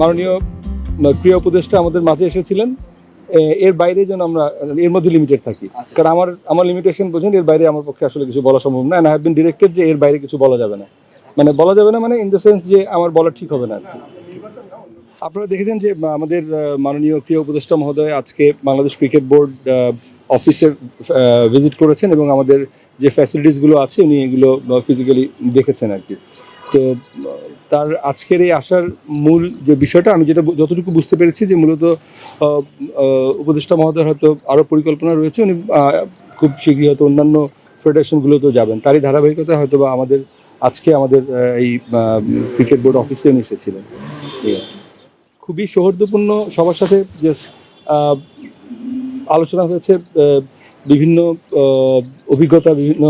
মাননীয় প্রিয় উপদেষ্টা আমাদের মাঝে এসেছিলেন। এর বাইরে যেন আমরা এর মধ্যে লিমিটেড থাকি। আচ্ছা। কারণ আমার আমার লিমিটেশন বোঝেন এর বাইরে আমার পক্ষে আসলে কিছু বলা সম্ভব না। আই হ্যাভ বিন ডিরেক্টেড যে এর বাইরে কিছু বলা যাবে না। মানে বলা যাবে না মানে ইন দ্য সেন্স যে আমার বলা ঠিক হবে না আর কি। আপনারা দেখেছেন যে আমাদের মাননীয় ক্রীড়া উপদেষ্টা মহোদয় আজকে বাংলাদেশ ক্রিকেট বোর্ড অফিসে ভিজিট করেছেন এবং আমাদের যে ফ্যাসিলিটিসগুলো আছে উনি এগুলো ফিজিক্যালি দেখেছেন আর কি। তো, তার আজকের এই আসার মূল যে বিষয়টা, আমি যেটা যতটুকু বুঝতে পেরেছি যে মূলত উপদেষ্টা মহোদয় হয়তো আরও পরিকল্পনা রয়েছে, উনি খুব শীঘ্রই হয়তো অন্যান্য ফেডারেশনগুলোতেও যাবেন তারই ধারাবাহিকতা হয়তো বা আমাদের, আজকে আমাদের এই ক্রিকেট বোর্ড অফিসে উনি এসেছিলেন। খুবই সৌহার্দ্যপূর্ণ সবার সাথে জাস্ট আলোচনা হয়েছে বিভিন্ন অভিজ্ঞতা, বিভিন্ন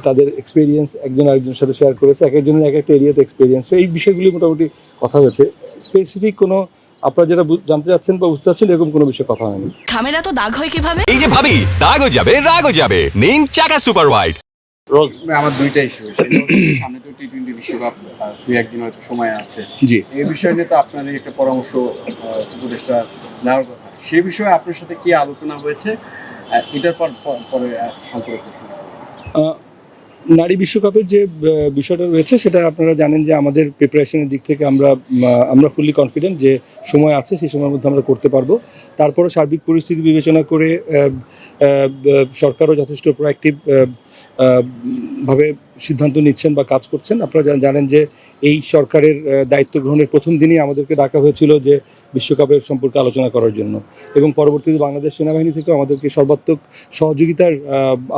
তাদের এক্সপিরিয়েন্স একজন আরেকজনের সাথে শেয়ার করেছে এক একজনের এক একটা এরিয়াতে এক্সপিরিয়েন্স এই বিষয়গুলি মোটামুটি কথা হয়েছে। স্পেসিফিক কোনো আপনারা যেটা জানতে চাচ্ছেন বা বুঝতে চাচ্ছেন এরকম কোনো বিষয়ে কথা হয়নি। খামেরা তো দাগ হয় কীভাবে? এই যে ভাবি দাগও যাবে রাগও যাবে। নিন চাকা সুপার হোয়াইট রোজ আমার দুইটা ইস্যু সামনে তো টি টোয়েন্টি বিশ্বকাপ দুই একদিন হয়তো সময় আছে। জি। এই বিষয় নিয়ে তো আপনার একটা পরামর্শ উপদেষ্টা নেওয়ার কথা। সেই বিষয়ে আপনার সাথে কি আলোচনা হয়েছে? এটার পর পর- সম্পর্কে নারী বিশ্বকাপের যে বিষয়টা রয়েছে, সেটা আপনারা জানেন যে আমাদের প্রিপারেশনের দিক থেকে আমরা আমরা ফুললি কনফিডেন্ট যে সময় আছে, সেই সময়ের মধ্যে আমরা করতে পারব। তারপরে সার্বিক পরিস্থিতি বিবেচনা করে সরকারও যথেষ্ট প্রোয়াক্টিভ ভাবে সিদ্ধান্ত নিচ্ছেন বা কাজ করছেন। আপনারা জানেন যে এই সরকারের দায়িত্ব গ্রহণের প্রথম দিনই আমাদেরকে ডাকা হয়েছিল যে বিশ্বকাপের সম্পর্কে আলোচনা করার জন্য। এবং পরবর্তীতে বাংলাদেশ সেনাবাহিনী থেকেও আমাদেরকে সর্বাত্মক সহযোগিতার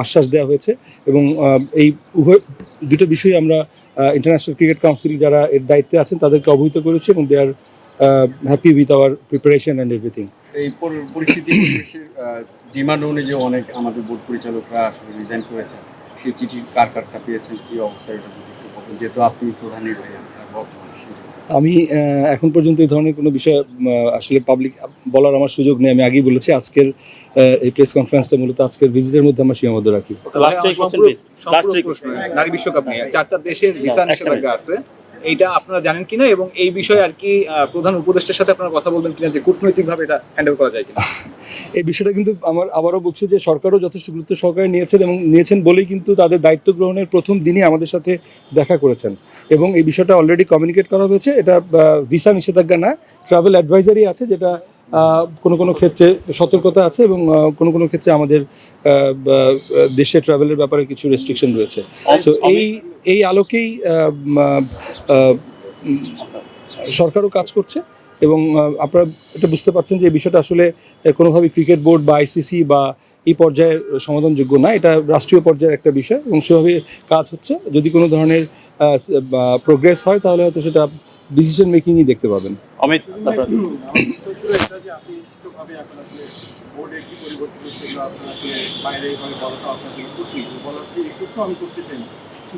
আশ্বাস দেওয়া হয়েছে। এবং এই উভয়, দুটো বিষয়ে আমরা ইন্টারন্যাশনাল ক্রিকেট কাউন্সিল যারা এর দায়িত্বে আছেন, তাদেরকে অবহিত করেছি এবং they are happy with our preparation and everything এই পরিস্থিতি ডিমান্ড অনুযায়ী অনেক আমাদের বোর্ড পরিচালকরা আসলে রিজাইন করেছেন। সেই চিঠি কার কারটা পেয়েছেন? কি অবস্থা? এটা যেহেতু আপনি প্রধান নির্বাহী আপনার বর্তমানে সেই জন্য। আমি আহ, এখন পর্যন্ত এই ধরনের কোনো বিষয় আহ, আসলে পাবলিক বলার আমার সুযোগ নেই। আমি আগেই বলেছি আজকের আহ, এই প্রেস কনফারেন্সটা মূলত আজকের ভিজিটের মধ্যে আমরা সীমাবদ্ধ রাখি। নারী বিশ্বকাপ নিয়ে। চারটা দেশের ভিসা নিষেধাজ্ঞা আছে। এইটা আপনারা জানেন কিনা এবং এই বিষয়ে আর কি প্রধান উপদেষ্টার সাথে আপনারা কথা বলবেন কিনা যে কূটনৈতিকভাবে এটা হ্যান্ডেল করা যায় কিনা। এই বিষয়টা কিন্তু আমার আবারও বলছি যে সরকারও যথেষ্ট গুরুত্ব সহকারে নিয়েছেন এবং নিয়েছেন বলেই কিন্তু তাদের দায়িত্ব গ্রহণের প্রথম দিনই আমাদের সাথে দেখা করেছেন। এবং এই বিষয়টা অলরেডি কমিউনিকেট করা হয়েছে। এটা ভিসা নিষেধাজ্ঞা না ট্রাভেল অ্যাডভাইজারি আছে যেটা কোনো কোনো ক্ষেত্রে সতর্কতা আছে এবং কোনো কোনো ক্ষেত্রে আমাদের দেশে ট্রাভেলের ব্যাপারে কিছু রেস্ট্রিকশন রয়েছে। সো এই এই আলোকেই সরকারও কাজ করছে এবং আপনারা এটা বুঝতে পারছেন যে এই বিষয়টা আসলে আহ, কোনোভাবেই ক্রিকেট বোর্ড বা আইসিসি বা এই পর্যায়ে সমাধানযোগ্য না। এটা রাষ্ট্রীয় পর্যায়ের একটা বিষয় এবং সেভাবে কাজ হচ্ছে। যদি কোনো ধরনের প্রোগ্রেস হয় তাহলে হয়তো সেটা ডিসিশন মেকিংই দেখতে পাবেন। অমিত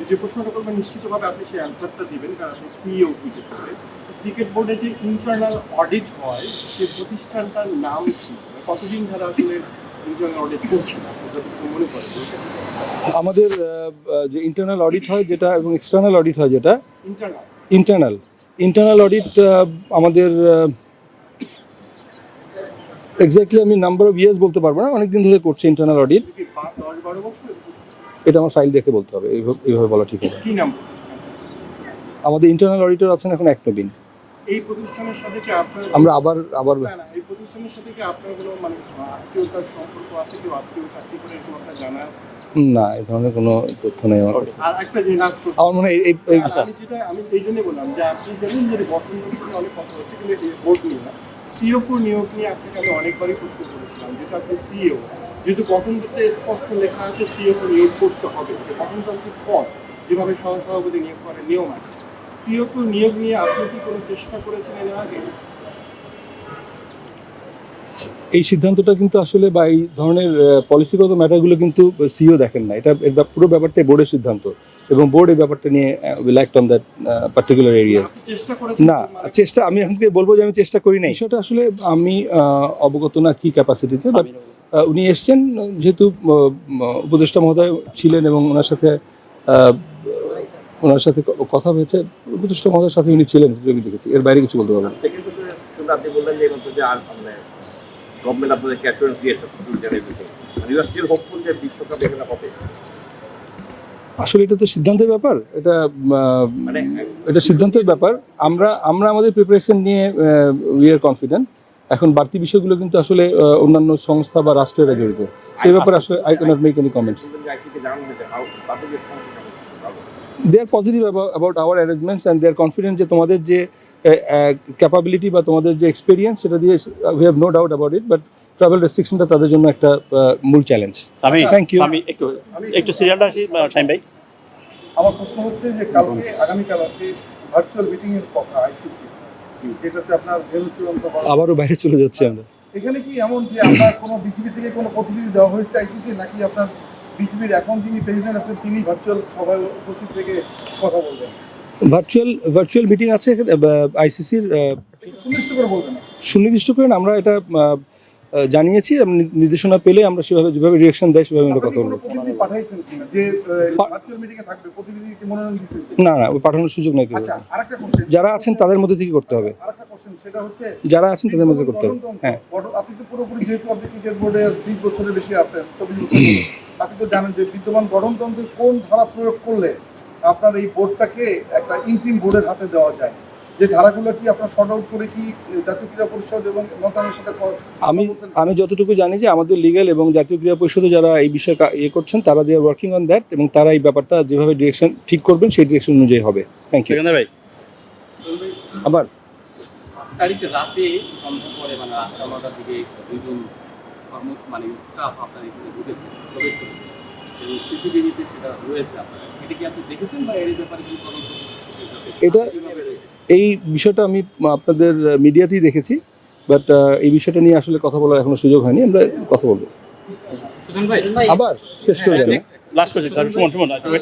যে প্রশ্নটা করবেন নিশ্চিতভাবে আপনি সেই অ্যান্সারটা দিবেন কারণ আপনি সিইও ক্রিকেট বোর্ডে ক্রিকেট বোর্ডে যে ইন্টারনাল অডিট হয় সেই প্রতিষ্ঠানটার নাম কি? মানে কতদিন ধরে আসলে ইন্টারনাল অডিট করছে মনে করেন আমাদের যে ইন্টারনাল অডিট হয় যেটা এবং এক্সটার্নাল অডিট হয় যেটা ইন্টারনাল ইন্টারনাল ইন্টারনাল অডিট আমাদের এক্স্যাক্টলি আমি নাম্বার অফ ইয়ার্স বলতে পারব না অনেকদিন ধরে করছি ইন্টারনাল অডিট এটা আমার ফাইল দেখে বলতে হবে এইভাবে বলা ঠিক হবে আমাদের ইন্টারনাল অডিটর আছেন এখন এক নবীন এই প্রতিষ্ঠানের সাথে কি আপনার আমরা আবার আবার না এই প্রতিষ্ঠানের সাথে কি আপনার কোনো মানে আত্মীয়তার সম্পর্ক আছে? কেউ আত্মীয় চাকরি করে এরকম আপনার জানা আছে? না এই ধরনের কোনো তথ্য নেই আমার কাছে। আর একটা জিনিস আমার মনে হয় এই- আমি যেটা আমি এই জন্য বললাম যে আপনি জানেন যে নিয়ে অনেক কথা হচ্ছে কিন্তু এই ভোট নিয়ে না সিও নিয়োগ নিয়ে আপনাকে আমি অনেকবারই প্রশ্ন করেছিলাম, যেটা আপনি সিও যেহেতু গঠনতন্ত্রে স্পষ্ট লেখা আছে সিও নিয়োগ করতে হবে। গঠনতান্ত্রিক পদ যেভাবে সহ সভাপতি নিয়োগ করার নিয়ম আছে সিও নিয়োগ নিয়ে আপনি কি কোনো চেষ্টা করেছিলেন এর আগে? এই সিদ্ধান্তটা কিন্তু আসলে বা এই ধরনের পলিসিগত ম্যাটারগুলো কিন্তু সিও দেখেন না। এটা পুরো ব্যাপারটাই বোর্ডের সিদ্ধান্ত। এবং বোর্ড এই ব্যাপারটা নিয়ে উইল অন দ্যাট পার্টিকুলার করেছেন না চেষ্টা আমি এখন থেকে বলব যে আমি চেষ্টা করি নাই। সেটা আসলে আমি অবগত না কি ক্যাপাসিটিতে বাট উনি এসছেন যেহেতু উপদেষ্টা মহোদয় ছিলেন এবং ওনার সাথে ওনার সাথে কথা হয়েছে উপদেষ্টা মহোদয়ের সাথে উনি ছিলেন আমি দেখেছি এর বাইরে কিছু বলতে পারব না। আপনি বললেন যে এখন যে আর মানে গভর্নমেন্ট আপনাদেরকে অ্যাসুরেন্স দিয়েছে বিশ্বকাপ এখানে হবে? আসলে এটা তো সিদ্ধান্তের ব্যাপার এটা মানে এটা সিদ্ধান্তের ব্যাপার। আমরা আমরা আমাদের প্রিপারেশন নিয়ে উই আর কনফিডেন্ট এখন বাড়তি বিষয়গুলো কিন্তু আসলে অন্যান্য সংস্থা বা রাষ্ট্রেরা জড়িত। সেই ব্যাপারে আসলে I can't make any comments they are positive about our arrangements and they are confident যে তোমাদের যে ক্যাপাবিলিটি বা তোমাদের যে এক্সপিরিয়েন্স সেটা দিয়ে we have no doubt about it but travel রেস্ট্রিকশনটা তাদের জন্য একটা মূল চ্যালেঞ্জ আমি Thank you. আমি একটু একটু সিরিয়ালটা আসি টাইম ভাই। আমার প্রশ্ন হচ্ছে যে কালকে আগামীকাল আপনি ভার্চুয়াল মিটিং এর কথা আইসিসি যেটাতে আপনার ভেনু চূড়ান্ত আবারও বাইরে চলে যাচ্ছি আমরা। এখানে কি এমন যে আপনার কোনো বিসিবি থেকে কোনো প্রতিনিধি দেওয়া হয়েছে আইসিসি নাকি আপনার বিসিবির এখন যিনি প্রেসিডেন্ট আছেন তিনি ভার্চুয়াল সভায় উপস্থিত থেকে কথা বলবেন? ভার্চুয়াল ভার্চুয়াল মিটিং আছে আইসিসির সুনিশ্চিত করে বলবেন। সুনির্দিষ্ট করে আমরা এটা জানিয়েছি নির্দেশনা পেলে আমরা সেভাবে যেভাবে রিয়েকশন দেয় সেভাবে আমরা কথা বলব। না? না পাঠানোর সুযোগ নেই। আচ্ছা যারা আছেন তাদের মধ্যে থেকে করতে হবে। আরেকটা কোশ্চেন সেটা হচ্ছে যারা আছেন তাদের মধ্যে করতে হবে। হ্যাঁ। আপনি তো পুরোপুরি যেহেতু আপনি ক্রিকেট বোর্ডে বিশ বছরের বেশি আছেন ধরে, আপনি তো জানেন যে বিদ্যমান গঠনতন্ত্রের কোন ধারা প্রয়োগ করলে আপনার এই বোর্ডটাকে একটা ইন্টিম বোর্ডের হাতে দেওয়া যায়। যে ধারাগুলো কি আপনার শর্ট আউট করে কি জাতীয় ক্রীড়া পরিষদ এবং মন্ত্রণালয়ের সাথে আমি আমি যতটুকু জানি যে আমাদের লিগ্যাল এবং জাতীয় ক্রীড়া পরিষদে যারা এই বিষয়ে ইয়ে করছেন তারা দিয়ে ওয়ার্কিং অন দ্যাট এবং তারা এই ব্যাপারটা যেভাবে ডিরেকশন ঠিক করবেন সেই ডিরেকশন অনুযায়ী হবে। থ্যাংক ইউ ভাই। আবার। তারিখ রাতে সন্ধ্যা পরে মানে আটটা নটার দিকে কর্ম মানে স্টাফ আপনার এখানে ঢুকেছে প্রবেশ করেছে। এবং সিসিটিভিতে সেটা রয়েছে আপনার। এটা কি আপনি দেখেছেন বা এর ব্যাপারে কি তদন্ত এটা- এই বিষয়টা আমি আপনাদের মিডিয়াতেই দেখেছি বাট এই বিষয়টা নিয়ে আসলে কথা বলার এখনও সুযোগ হয়নি আমরা কথা বলব। আবার শেষ করে জানি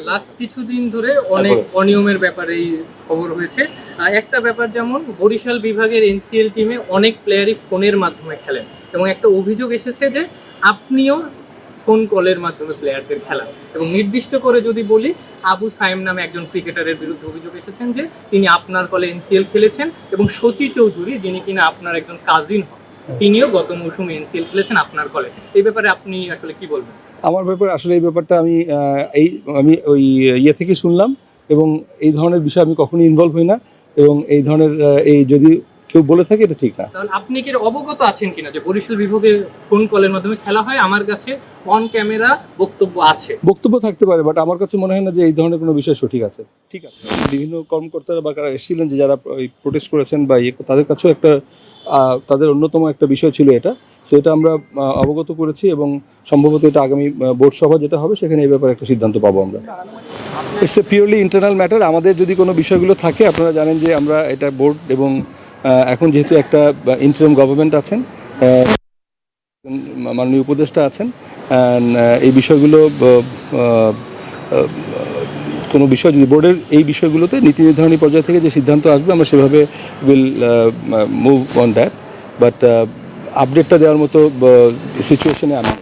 লাস্ট কিছুদিন ধরে অনেক অনিয়মের ব্যাপারেই খবর হয়েছে। আর একটা ব্যাপার যেমন বরিশাল বিভাগের এনসিএল টিমে অনেক প্লেয়ারই ফোনের মাধ্যমে খেলেন এবং একটা অভিযোগ এসেছে যে আপনিও ফোন কলের মাধ্যমে প্লেয়ারদের খেলা। এবং নির্দিষ্ট করে যদি বলি, আবু সাইম নামে একজন ক্রিকেটারের বিরুদ্ধে অভিযোগ এসেছেন যে, তিনি আপনার কলে এনসিএল খেলেছেন এবং শচী চৌধুরী, যিনি কিনা আপনার একজন কাজিন হন, তিনিও গত মৌসুমে এনসিএল খেলেছেন আপনার কলে। এই ব্যাপারে আপনি আসলে কি বলবেন? আমার ব্যাপারে আসলে এই ব্যাপারটা আমি এই, আমি ওই ইয়ে থেকে শুনলাম এবং এই ধরনের বিষয়ে আমি কখনোই ইনভলভ হই না এবং এই ধরনের এই যদি কেউ বলে থাকে এটা ঠিক না। তাহলে আপনি কি এর অবগত আছেন কিনা যে বরিশাল বিভাগে ফোন কলের মাধ্যমে খেলা হয়? আমার কাছে অন ক্যামেরা বক্তব্য আছে। বক্তব্য থাকতে পারে বাট আমার কাছে মনে হয় না যে এই ধরনের কোনো বিষয় সঠিক আছে। ঠিক আছে। বিভিন্ন কর্মকর্তারা বা কারা এসেছিলেন যে যারা ওই প্রোটেস্ট করেছেন বা ইয়ে তাদের কাছেও একটা তাদের অন্যতম একটা বিষয় ছিল এটা। সেটা আমরা অবগত করেছি এবং সম্ভবত এটা আগামী বোর্ড সভা যেটা হবে সেখানে এই ব্যাপারে একটা সিদ্ধান্ত পাবো আমরা। It's a purely internal matter আমাদের যদি কোনো বিষয়গুলো থাকে আপনারা জানেন যে আমরা এটা বোর্ড এবং এখন যেহেতু একটা ইন্টারিম গভর্নমেন্ট আছেন মাননীয় উপদেষ্টা আছেন এই বিষয়গুলো কোনো বিষয় যদি বোর্ডের এই বিষয়গুলোতে নীতি নির্ধারণী পর্যায় থেকে যে সিদ্ধান্ত আসবে, আমরা সেভাবে will move on that but আপডেটটা দেওয়ার মতো সিচুয়েশনে আমি।